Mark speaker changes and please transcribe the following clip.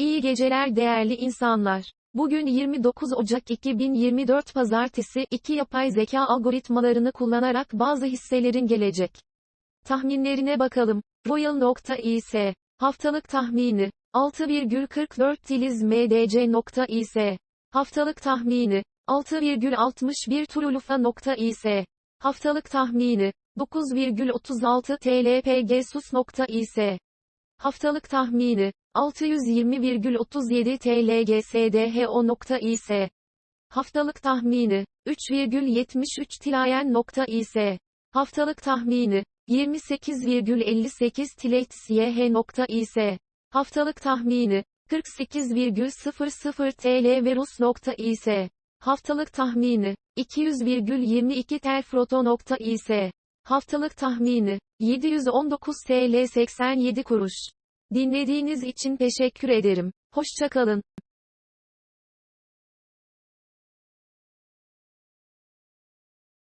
Speaker 1: İyi geceler değerli insanlar. Bugün 29 Ocak 2024 Pazartesi, iki yapay zeka algoritmalarını kullanarak bazı hisselerin gelecek tahminlerine bakalım. Royal.is Haftalık tahmini 6,44 Tiliz MDC.is Haftalık tahmini 6,61 Turulufa.is Haftalık tahmini 9,36 TL Pegasus.is Haftalık tahmini 620,37 TL GSDHO.is Haftalık tahmini 3,73 Tilayen.is Haftalık tahmini 28,58 TLETSYH.is Haftalık tahmini 48,00 TL Verus.is Haftalık tahmini 200,22 Telfroto.is Haftalık tahmini 719 TL 87 kuruş. Dinlediğiniz için teşekkür ederim. Hoşçakalın.